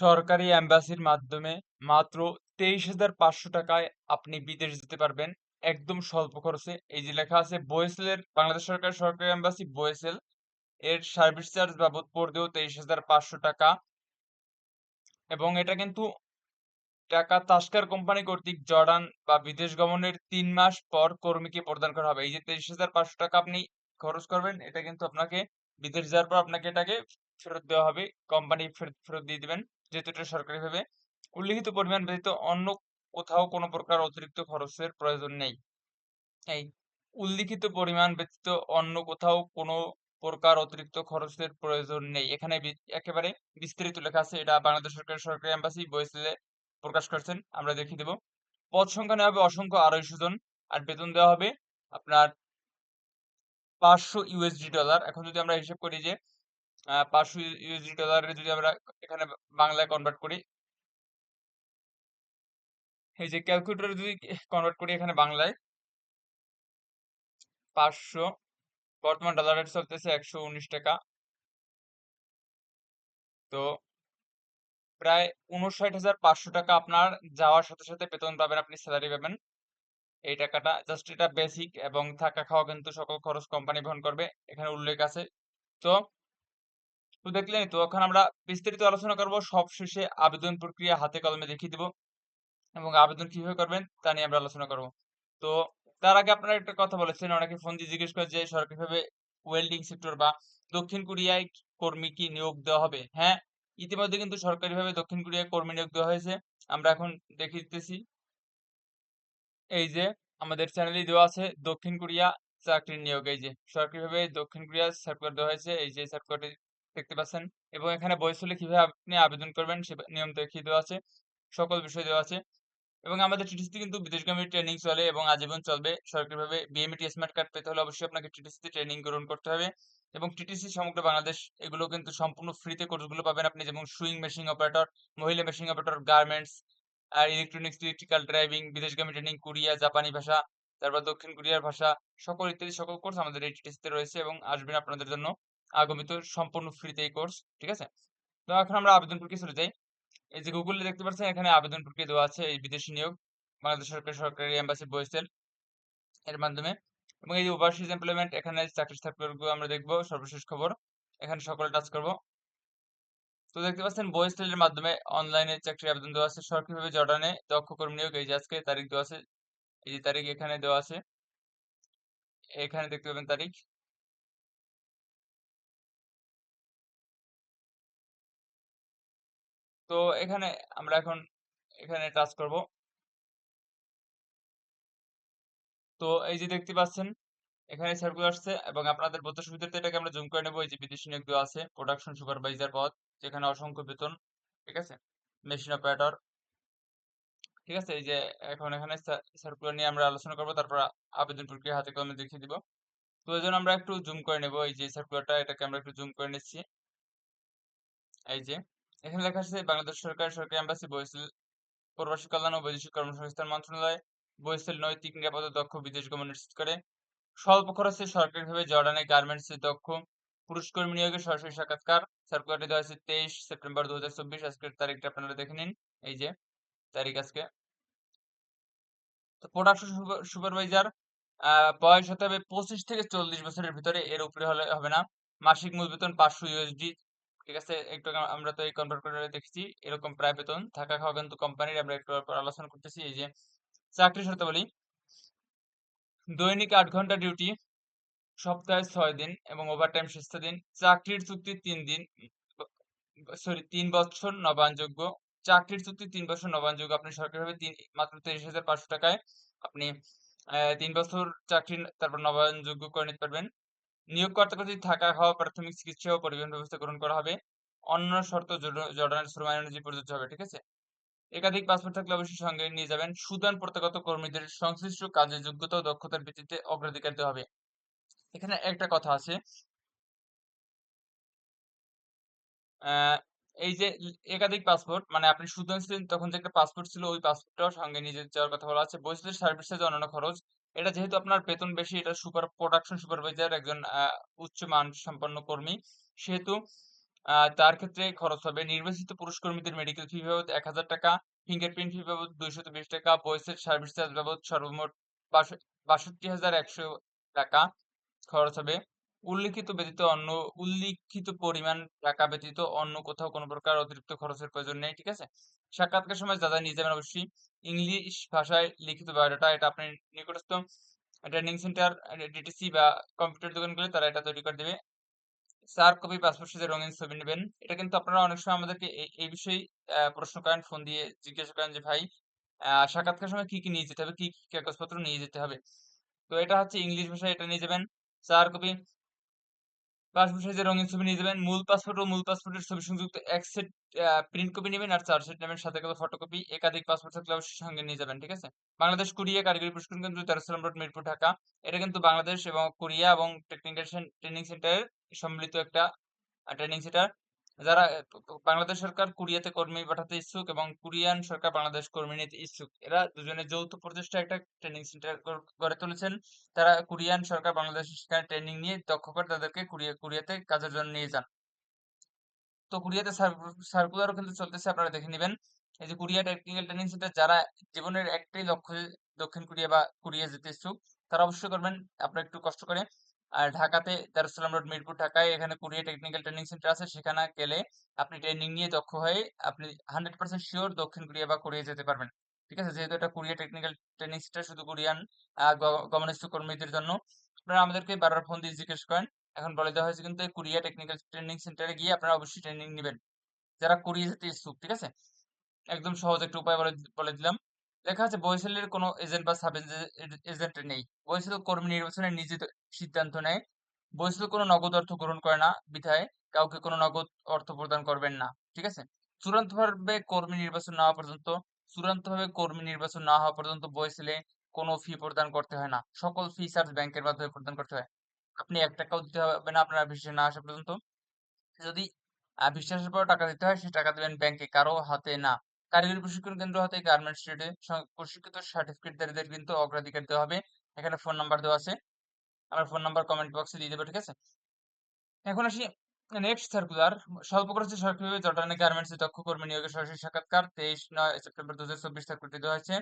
সরকারি এম্বাসির মাধ্যমে মাত্র তেইশ হাজার পাঁচশো টাকায় আপনি বিদেশ যেতে পারবেন। একদম স্বল্প খরচে। এই যে লেখা আছে, বোয়েসেলের বাংলাদেশ সরকার সরকারি এম্বাসি বোয়েসেল, এর সার্ভিস চার্জ বাবদ পড়বেও তেইশ হাজার পাঁচশো টাকা। এবং এটা কিন্তু টাকা তাস্কার কোম্পানি কর্তৃক জর্ডান বা বিদেশ গমনের তিন মাস পর কর্মীকে প্রদান করা হবে। এই যে তেইশ হাজার পাঁচশো টাকা আপনি খরচ করবেন, এটা কিন্তু আপনাকে বিদেশ যাওয়ার পর আপনাকে এটাকে ফেরত দেওয়া হবে। কোম্পানি ফেরত ফেরত দিয়ে দিবেন। যেহেতু এটা সরকারিভাবে উল্লিখিত পরিমাণ ব্যতীত অন্য কোথাও কোনো প্রকার অতিরিক্ত খরচের প্রয়োজন নেই। এই উল্লিখিত পরিমাণ ব্যতীত অন্য কোথাও কোনো প্রকার অতিরিক্ত খরচের প্রয়োজন নেই। এখানে একেবারে বিস্তারিত লেখা আছে, এটা বাংলাদেশ সরকারের সরকারি এম্বাসি বইসেলে প্রকাশ করছেন, আমরা দেখিয়ে দেব। পদ সংখ্যা নেওয়া হবে অসংখ্য আড়াইশো জন, আর বেতন দেওয়া হবে আপনার পাঁচশো ইউএসডি ডলার। এখন যদি আমরা হিসাব করি যে পাঁচশো ইউএসডি ডলারে যদি আমরা এখানে বাংলায় কনভার্ট করি এই যে ক্যালকুলেটরে যদি কনভার্ট করি এখানে বাংলায় পাঁচশো, বর্তমান ডলার রেট চলতেছে একশো উনিশ টাকা। তো প্রায় উনষাট হাজার পাঁচশো টাকা আপনার যাওয়ার সাথে সাথে বেতন পাবেন, আপনি স্যালারি পাবেন। এই টাকাটা জাস্ট এটা বেসিক এবং থাকা খাওয়া কিন্তু সকল খরচ কোম্পানি বহন করবে, এখানে উল্লেখ আছে। তো তো দেখলেন তো, এখন আমরা বিস্তারিত আলোচনা করব। সব শেষে আবেদন প্রক্রিয়া হাতে কলমে দেখিয়ে দিব এবং আবেদন কীভাবে করবেন তা নিয়ে আমরা আলোচনা করব। তো তার আগে আপনারা একটা কথা বলেছেন, অনেকে ফোন দিয়ে জিজ্ঞেস করে যে, সরকারিভাবে ওয়েল্ডিং সেক্টর বা দক্ষিণ কোরিয়ায় কর্মী কি নিয়োগ দেওয়া হবে? হ্যাঁ ইতিমধ্যে কিন্তু সরকারিভাবে দক্ষিণ কোরিয়ায় কর্মী নিয়োগ দেওয়া হয়েছে। আমরা এখন দেখিয়ে দিতেছি এই যে, আমাদের চ্যানেলে দেওয়া আছে, দক্ষিণ কোরিয়া চাকরির নিয়োগ। এই যে, সরকারিভাবে দক্ষিণ কোরিয়া সার্কুলার দেওয়া হয়েছে। এই যে, সার্কুলারটি দেখতে পাচ্ছেন। এবং এখানে বয়স হলে কীভাবে আপনি আবেদন করবেন সে নিয়ম দেখিয়ে দেওয়া আছে। সকল বিষয় দেওয়া আছে। এবং আমাদের টিটিসিতে কিন্তু বিদেশগামী ট্রেনিং চলে এবং আজীবন চলবে। সরকারিভাবে বিএমইটি স্মার্ট কার্ড পেতে হলে অবশ্যই আপনাকে টিটিসিতে ট্রেনিং গ্রহণ করতে হবে। এবং টিটিসি সমগ্র বাংলাদেশ, এগুলো কিন্তু সম্পূর্ণ ফ্রিতে কোর্সগুলো পাবেন আপনি যেমন সুইং মেশিন অপারেটর মহিলা মেশিন অপারেটর গার্মেন্টস আর ইলেকট্রনিক্স ইলেকট্রিক্যাল ড্রাইভিং বিদেশগামী ট্রেনিং কোরিয়া জাপানি ভাষা, তারপর দক্ষিণ কোরিয়ার ভাষা, সকল ইত্যাদি সকল কোর্স আমাদের এই টিটিসিতে রয়েছে এবং আসবেন আপনাদের জন্য। আগমিত সম্পূর্ণ ফ্রিতে এই কোর্স ঠিক আছে? তো এখন আমরা আবেদন প্রক্রিয়া চলে যাই এই যে গুগলে দেখতে পাচ্ছেন, এখানে আবেদন প্রক্রিয়া দেওয়া আছে, এই বিদেশি নিয়োগ, বাংলাদেশ সরকার সরকারি এম্বাসি বয়েসেল এর মাধ্যমে। এবং এই যে ওভারসিজ এমপ্লয়মেন্ট এখানে চাকরি সার্কুলারগুলো আমরা দেখব, সর্বশেষ খবর, এখানে সকলে টাচ করব। তো দেখতে পাচ্ছেন বয়েসেলের মাধ্যমে অনলাইনে চাকরি আবেদন দেওয়া আছে, সরকারিভাবে জর্ডানে দক্ষ কর্মী নিয়োগ, এই যে আজকে তারিখ দেওয়া আছে, এই যে তারিখ এখানে দেওয়া আছে। এখানে দেখতে পাবেন তারিখ। তো এখানে আমরা এখন এখানে টাচ করব। তো এই যে দেখতে পাচ্ছেন, এখানে সার্কুলার আসছে এবং আপনাদের বোঝার সুবিধার্থে এটাকে আমরা জুম করে নেব। এই যে বিদেশি নিয়োগ আছে প্রোডাকশন সুপারভাইজার পদ, যেখানে অসংখ্য বেতন, ঠিক আছে? মেশিন অপারেটর ঠিক আছে? এই যে এখন এখানে সার্কুলার নিয়ে আমরা আলোচনা করব, তারপর আবেদন প্রক্রিয়া হাতে কলমে দেখিয়ে দিব। তো এই আমরা একটু জুম করে নেব। এই যে সার্কুলারটা এটাকে আমরা একটু জুম করে নিচ্ছি। এই যে এখানে লেখা আছে, বাংলাদেশ সরকার, সরকারি এম্বাসি বহিসেল প্রবাসী কল্যাণ ও বৈদেশিক কর্মসংস্থান মন্ত্রণালয় বহিসেল নৈতিক নিরাপত্তা দক্ষ বিদেশ গমন নিশ্চিত করে। স্বল্প খরচে সরকারিভাবে জর্ডানে গার্মেন্টসে দক্ষ পুরুষ কর্মী নিয়োগের সরাসরি সাক্ষাৎকার। সার্কুলারটি দেওয়া হয়েছে তেইশ সেপ্টেম্বর দু হাজার চব্বিশ। আজকের তারিখটা আপনারা দেখে নিন। এই যে, তারিখ আজকে। তো প্রোডাকশন সুপারভাইজার বয়স হতে হবে পঁচিশ থেকে চল্লিশ বছরের ভিতরে, এর উপরে হলে হবে না। মাসিক মূল বেতন পাঁচশো ইউএসডি ঠিক আছে, একটু আমরা তো এই কনভার্ট করে দেখছি, এরকম প্রায় বেতন থাকা খাওয়া কিন্তু কোম্পানির আমরা একটু আলোচনা করতেছি, এই যে চাকরি শর্তাবলী দৈনিক আট ঘণ্টা ডিউটি সপ্তাহে ছয় দিন এবং ওভারটাইম শেষটা দিন, চাকরির চুক্তি তিন দিন সরি তিন বছর নবায়নযোগ্য, চাকরির চুক্তি তিন বছর নবায়নযোগ্য, আপনি সরকারিভাবে তিন, মাত্র তেইশ হাজার পাঁচশো টাকায় আপনি তিন বছর চাকরি, তারপর নবায়নযোগ্য করে নিতে পারবেন। নিয়োগকর্তা কর্তৃক থাকা খাওয়া, প্রাথমিক চিকিৎসা ও পরিবহন ব্যবস্থা গ্রহণ করা হবে, অন্য শর্ত জর্ডানের শ্রম আইন অনুযায়ী প্রযোজ্য হবে, ঠিক আছে? একাধিক পাসপোর্ট থাকলে অবশ্যই সঙ্গে নিয়ে যাবেন। সুদান প্রত্যাগত কর্মীদের সংশ্লিষ্ট কাজের যোগ্যতা ও দক্ষতার ভিত্তিতে অগ্রাধিকার দেওয়া হবে। এখানে একটা কথা আছে। এই যে একাধিক পাসপোর্ট মানে আপনি সুদান ছিলেন, তখন যে একটা পাসপোর্ট ছিল, ওই পাসপোর্টটাও সঙ্গে নিয়ে যাওয়ার কথা বলা আছে। বৈশ্বিক সার্ভিস চার্জ, অন্যান্য খরচ এটা যেহেতু আপনার বেতন বেশি, এটা সুপার প্রোডাকশন সুপারভাইজার একজন উচ্চ মান সম্পন্ন কর্মী। সেহেতু তার ক্ষেত্রে খরচ হবে। নির্বাচিত পুরুষ কর্মীদের মেডিকেল ফি বাবদ এক হাজার টাকা ফিঙ্গারপ্রিন্ট ফি বাবদ দুইশত বিশ টাকা বয়সের সার্ভিস চার্জ বাবদ সর্বমোট বাষ- বাষট্টি হাজার একশো টাকা খরচ হবে। উল্লিখিত ব্যতীত অন্য, উল্লিখিত পরিমাণ টাকা ব্যতীত অন্য কোথাও কোনো প্রকার অতিরিক্ত খরচের প্রয়োজন নেই, ঠিক আছে? সাক্ষাৎকার সময় যা নিয়ে যাবেন অবশ্যই ইংলিশ ভাষায় লিখিত বায়োডাটা, এটা আপনি নিকটস্থ ট্রেনিং সেন্টার ডিটিসি বা কম্পিউটার দোকানগুলো তারা এটা তৈরি করে দেবে। চার কপি, পাসপোর্ট সাইজের রঙিন ছবি নেবেন। এটা কিন্তু আপনারা অনেক সময় আমাদেরকে এই- বিষয়ে প্রশ্ন করেন, ফোন দিয়ে জিজ্ঞাসা করেন যে, ভাই সাক্ষাৎকার সময় কি কি নিয়ে যেতে হবে? কি কি কাগজপত্র নিয়ে যেতে হবে? তো এটা হচ্ছে ইংলিশ ভাষায় এটা নিয়ে যাবেন। চার কপি পাসপোর্ট সাইজের রঙিন ছবি নিয়ে যাবেন। মূল পাসপোর্ট ও মূল পাসপোর্টের ছবি সংযুক্ত এক সেট প্রিন্ট কপি নেবেন আর চার সেট নেবেন সাথে ফটোকপি একাধিক পাসপোর্ট থাকলে অবশ্যই সঙ্গে নিয়ে যাবেন, ঠিক আছে? বাংলাদেশ, কোরিয়া কারিগরি প্রশিক্ষণ কেন্দ্র তেরোসালাম রোড মিরপুর, ঢাকা। এটা কিন্তু বাংলাদেশ এবং কোরিয়া এবং টেকনিক্যাল ট্রেনিং সেন্টারের সম্মিলিত একটা ট্রেনিং সেন্টার যারা বাংলাদেশ সরকার কোরিয়াতে কর্মী পাঠাতে ইচ্ছুক এবং কোরিয়ান সরকার বাংলাদেশ কর্মী নিতে ইচ্ছুক, এরা দুজনে যৌথ প্রচেষ্টা একটা ট্রেনিং সেন্টার গড়ে তুলেছেন। তারা কোরিয়ান সরকার বাংলাদেশ সেখানে ট্রেনিং নিয়ে দক্ষ করে তাদেরকে কোরিয়া, কোরিয়াতে কাজের জন্য নিয়ে যান। তো কোরিয়াতে সার্কুলারও কিন্তু চলতেছে, আপনারা দেখে নেবেন। এই যে কোরিয়া টেকনিক্যাল ট্রেনিং সেন্টার, যারা জীবনের একটাই লক্ষ্য দক্ষিণ কোরিয়া বা কোরিয়া যেতে ইচ্ছুক, তারা অবশ্যই করবেন। আপনারা একটু কষ্ট করে আর ঢাকাতে দারুসালাম রোড, মিরপুর, ঢাকায় এখানে কোরিয়া টেকনিক্যাল ট্রেনিং সেন্টার আছে। সেখানে গেলে আপনি ট্রেনিং নিয়ে দক্ষ হয়ে আপনি হান্ড্রেড পার্সেন্ট শিওর দক্ষিণ কোরিয়া বা কোরিয়া যেতে পারবেন। ঠিক আছে? যেহেতু এটা কোরিয়া টেকনিক্যাল ট্রেনিং সেন্টার, শুধু কোরিয়ান গমনস্থ কর্মীদের জন্য। আপনারা আমাদেরকে বারবার ফোন দিয়ে জিজ্ঞেস করেন। এখন বলে দেওয়া হয়েছে কিন্তু এই কোরিয়া টেকনিক্যাল ট্রেনিং সেন্টারে গিয়ে আপনারা অবশ্যই ট্রেনিং নেবেন। যারা কোরিয়া যেতে ইচ্ছুক, ঠিক আছে? একদম সহজ একটা উপায় বলে দিলাম। লেখা আছে বরিশালের কোনো এজেন্ট বা সাব এজেন্ট নেই। বরিশাল কর্মী নির্বাচনে নিজে সিদ্ধান্ত নেয়। বরিশাল কোনো নগদ অর্থ গ্রহণ করে না বিধায়, কাউকে কোনো নগদ অর্থ প্রদান করবেন না, ঠিক আছে? চূড়ান্তভাবে কর্মী নির্বাচন না হওয়া পর্যন্ত, চূড়ান্তভাবে কর্মী নির্বাচন না হওয়া পর্যন্ত বরিশালে কোনো ফি প্রদান করতে হয় না। সকল ফি চার্জ ব্যাংকের মাধ্যমে প্রদান করতে হয়। আপনি এক টাকাও দিতে হবে না আপনার ভিসা না আসা পর্যন্ত। যদি বিশ্বাসের পর টাকা দিতে হয়, সে টাকা দিবেন ব্যাংকে কারও হাতে না। কারিগরি প্রশিক্ষণ কেন্দ্র হাতে গার্মেন্টস ট্রেডে প্রশিক্ষিত সার্টিফিকেটধারীদের কিন্তু অগ্রাধিকার দেওয়া হবে। এখানে ফোন নাম্বার দেওয়া আছে। আমার ফোন নাম্বার কমেন্ট বক্সে দিয়ে দেবো, ঠিক আছে? এখন আসি নেক্সট সার্কুলার স্বল্প খরচে সরকারিভাবে জর্ডানে গার্মেন্টস দক্ষ কর্মী নিয়োগের সরাসরি সাক্ষাৎকার? তেইশ নয় সেপ্টেম্বর দু হাজার চব্বিশ সার্কুলারটি দেওয়া হয়েছে।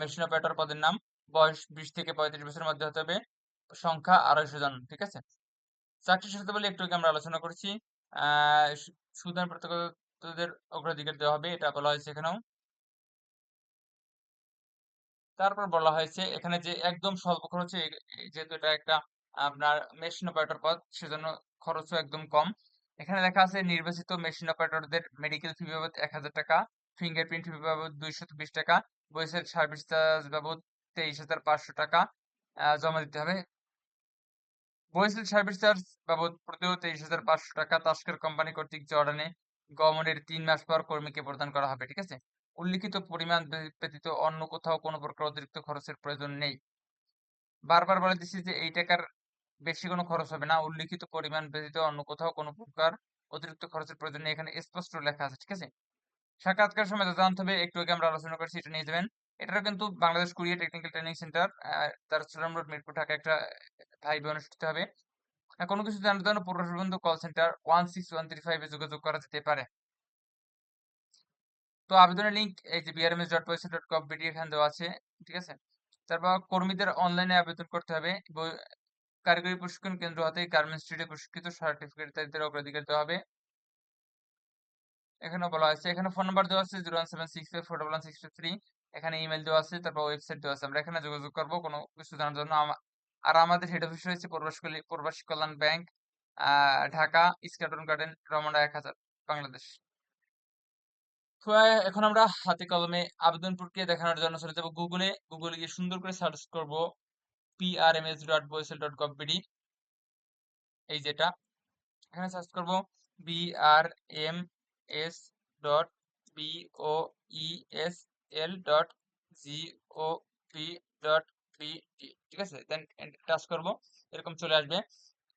মেশিন অপারেটর পদের নাম। বয়স বিশ থেকে পঁয়ত্রিশ বছরের মধ্যে হতে হবে। সংখ্যা আড়াইশো জন, ঠিক আছে? চাকরি সাথে বলে একটু আগে আমরা আলোচনা করছি। সুদান প্রত্যক্ষদের অগ্রাধিকার দেওয়া হবে, এটা বলা হয়েছে এখানেও। তারপর বলা হয়েছে, এখানে যে একদম স্বল্প খরচে যেহেতু এটা একটা আপনার মেশিন অপারেটর পদ, সেজন্য খরচও একদম কম। এখানে লেখা আছে, নির্বাচিত মেশিন অপারেটরদের মেডিকেল ফি বাবদ এক হাজার টাকা ফিঙ্গারপ্রিন্ট ফি বাবদ দুইশত বিশ টাকা বয়সের সার্ভিস চার্জ বাবদ তেইশ হাজার পাঁচশো টাকা জমা দিতে হবে। বয়সের সার্ভিস চার্জ বাবদ প্রতিও তেইশ হাজার পাঁচশো টাকা তাস্কের কোম্পানি কর্তৃক জর্ডানে গমনের তিন মাস পর কর্মীকে প্রদান করা হবে, ঠিক আছে? উল্লিখিত পরিমাণ ব্যতীত অন্য কোথাও কোনো প্রকার অতিরিক্ত খরচের প্রয়োজন নেই। বারবার বলে দিচ্ছি যে, এই টাকার বেশি কোনো খরচ হবে না। উল্লিখিত পরিমাণ ব্যতীত অন্য কোথাও কোনো প্রকার অতিরিক্ত খরচের প্রয়োজন নেই। এখানে স্পষ্ট লেখা আছে, ঠিক আছে? সাক্ষাৎকার সময় যা জানতে হবে, একটু আগে আমরা আলোচনা করছি, এটা নিয়ে যাবেন। এটারও কিন্তু Bangladesh Korea technical training centre তার সুরাম রোড মিরপুর ঢাকা একটা ভাই অনুষ্ঠিত হবে। কোনো কিছু জানার জন্য পূর্ব call centre one six one three ফাইভে যোগাযোগ করা যেতে পারে। তো আবেদনের লিঙ্ক এই যে বিআরএমএস ডট পয়সা ডট কম বিডি এখানে দেওয়া আছে, ঠিক আছে? তারপর কর্মীদের অনলাইনে আবেদন করতে হবে। কারিগরি প্রশিক্ষণ কেন্দ্র হাতে গার্মেন্টস ট্রেডে প্রশিক্ষিত সার্টিফিকেটধারীদের অগ্রাধিকার দেওয়া হবে। এখানে বলা হয়েছে। এখানে ফোন নাম্বার দেওয়া আছে zero one seven six five four one six three এখানে ইমেল দেওয়া আছে, তারপর ওয়েবসাইট দেওয়া আছে। আমরা এখানে যোগাযোগ করব, কোনো কিছু জানার জন্য আর আমাদের হেড অফিস রয়েছে প্রবাসী প্রবাসী কল্যাণ ব্যাংক ঢাকা ইস্কাটন গার্ডেন রমনা এক হাজার, বাংলাদেশ। এখন আমরা হাতে কলমে আবেদন প্রক্রিয়া দেখানোর জন্য চলে যাব গুগলে গুগলে গিয়ে সুন্দর করে সার্চ করব পিআরএমএস ডট বয়েসেল ডট গভ বিডি এই যেটা। এখানে সার্চ করব BRM S dot BO ES L dot Jio পি ডট ঠিক আছে? দেন টাচ করব। এরকম চলে আসবে।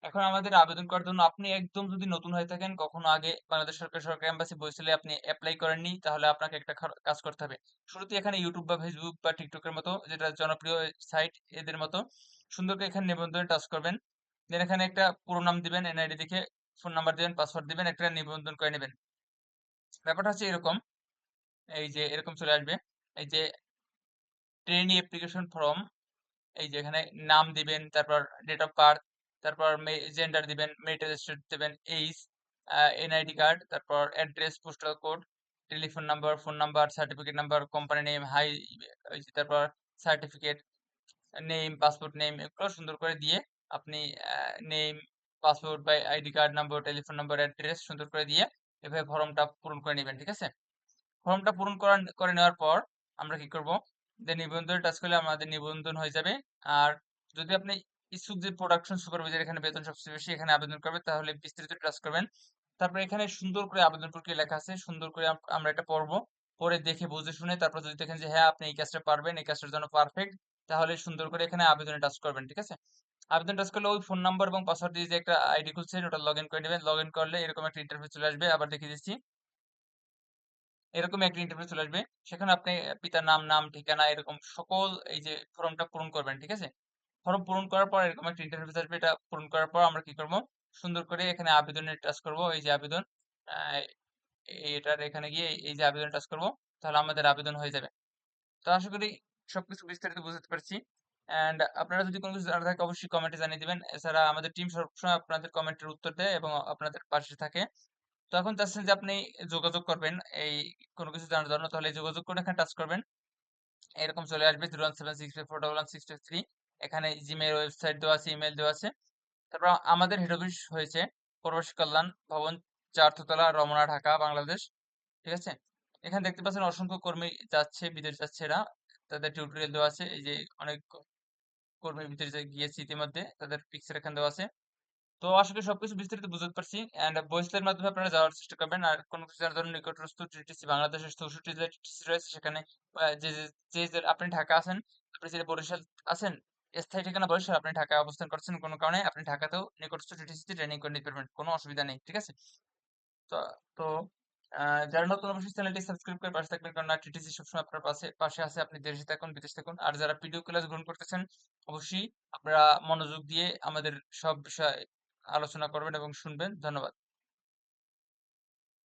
এখন আমাদের আবেদন করার জন্য আপনি একদম যদি নতুন হয়ে থাকেন, কখনো আগে বাংলাদেশ সরকার, সরকারি এম্বাসি বলছিলে আপনি অ্যাপ্লাই করেননি, তাহলে আপনাকে একটা কাজ করতে হবে। শুরুতে এখানে ইউটিউব বা ফেসবুক বা টিকটকের মতো, যেটা জনপ্রিয় সাইট এদের মতো, সুন্দর করে এখানে নিবন্ধনে টাচ করবেন। দেন এখানে একটা পুরো নাম দিবেন এনআইডি দেখে ফোন নাম্বার দিবেন পাসওয়ার্ড দিবেন, একটা নিবন্ধন করে নেবেন। ব্যাপারটা হচ্ছে এরকম। এই যে এরকম চলে আসবে। এই যে ট্রেনি অ্যাপ্লিকেশন ফর্ম এই যে এখানে নাম দিবেন, তারপর ডেট অফ বার্থ তারপর জেন্ডার দিবেন মেরিটাল স্টেট দেবেন এইজ এনআইডি কার্ড তারপর address postal code telephone number phone number certificate number company name high তারপর সার্টিফিকেট নেম পাসপোর্ট নেম এগুলো সুন্দর করে দিয়ে আপনি নেম পাসপোর্ট বা ID card number telephone number address সুন্দর করে দিয়ে এভাবে ফর্মটা পূরণ করে নেবেন, ঠিক আছে? ফর্মটা পূরণ করে নেওয়ার পর আমরা কি করব? যে নিবন্ধন টাচ করলে আমাদের নিবন্ধন হয়ে যাবে। আর যদি আপনি ইচ্ছুক যে প্রোডাকশন সুপারভাইজার এখানে বেতন সবচেয়ে বেশি এখানে আবেদন করবে, তাহলে বিস্তারিত টাচ করবেন। তারপর এখানে সুন্দর করে আবেদন প্রক্রিয়া লেখা আছে, সুন্দর করে আমরা এটা পড়ব। পরে দেখে বুঝে শুনে তারপর যদি দেখেন যে হ্যাঁ আপনি এই কাজটা পারবেন, এই কাজটার জন্য পারফেক্ট তাহলে সুন্দর করে এখানে আবেদনে টাচ করবেন, ঠিক আছে? আবেদন টাচ করলে ওই ফোন নাম্বার এবং পাসওয়ার্ড দিয়ে যে একটা আইডি খুলছেন ওটা লগ ইন করে নেবেন। লগ ইন করলে এরকম একটা ইন্টারফেস চলে আসবে। আবার দেখিয়ে দিচ্ছি। এরকম একটা ইন্টারফেস চলে আসবে। সেখানে আপনি পিতার নাম নাম, ঠিকানা, এরকম সকল এই যে ফর্মটা পূরণ করবেন, ঠিক আছে? ফর্ম পূরণ করার পর এরকম একটা ইন্টারফেস আসবে। এটা পূরণ করার পর আমরা কি করব? সুন্দর করে এখানে আবেদনে টাচ করব। এই যে আবেদন এটার এখানে গিয়ে এই যে আবেদন টাচ করব, তাহলে আমাদের আবেদন হয়ে যাবে। তো আশা করি সবকিছু বিস্তারিত বুঝতে পারছি। অ্যান্ড আপনারা যদি কোনো কিছু জানা থাকে, অবশ্যই কমেন্টে জানিয়ে দিবেন। এছাড়া আমাদের টিম সবসময় আপনাদের কমেন্টের উত্তর দেয় এবং আপনাদের পাশে থাকে। তো এখন চাচ্ছেন যে আপনি যোগাযোগ করবেন, এই কোনো কিছু জানার জন্য, তাহলে যোগাযোগ করে এখানে টাচ করবেন। এরকম চলে আসবে zero one seven six four double one six three এখানে জিমেল ওয়েবসাইট দেওয়া আছে ইমেল দেওয়া আছে। তারপর আমাদের হেড অফিস হয়েছে প্রবাসী কল্যাণ ভবন, চারতলা, রমনা, ঢাকা, বাংলাদেশ, ঠিক আছে? এখানে দেখতে পাচ্ছেন অসংখ্য কর্মী যাচ্ছে, বিদেশ যাচ্ছে এরা। তাদের টিউটোরিয়াল দেওয়া আছে, এই যে অনেক কর্মী বিদেশে গিয়েছে ইতিমধ্যে, তাদের পিকচার এখানে দেওয়া আছে। তো আসলে সবকিছু বিস্তারিত বুঝতে পারছি। এন্ড ভয়েসের মাধ্যমে আপনারা যাওয়ার চেষ্টা করবেন। আর কোনো কিছু জন্য নিকটস্থ টিটিসি বাংলাদেশের চৌষট্টি জেলা টিটিসি রয়েছে, সেখানে যে যে আপনি ঢাকা আছেন আপনি যে বরিশাল আছেন, স্থায়ী ঠিকানা বরিশাল, আপনি ঢাকায় অবস্থান করছেন, কোনো কারণে আপনি ঢাকাতেও নিকটস্থ টিটিসিতে ট্রেনিং করে নিতে পারবেন, কোনো অসুবিধা নেই, ঠিক আছে? তো তো যারা নতুন অবশ্যই চ্যানেলটি সাবস্ক্রাইব করে পাশে থাকবেন, কারণ টিটিসি সবসময় আপনার পাশে পাশে আছে, আপনি দেশে থাকুন, বিদেশে থাকুন। আর যারা ভিডিও ক্লাস গ্রহণ করতেছেন, অবশ্যই আপনারা মনোযোগ দিয়ে আমাদের সব বিষয় আলোচনা করবেন এবং শুনবেন। ধন্যবাদ।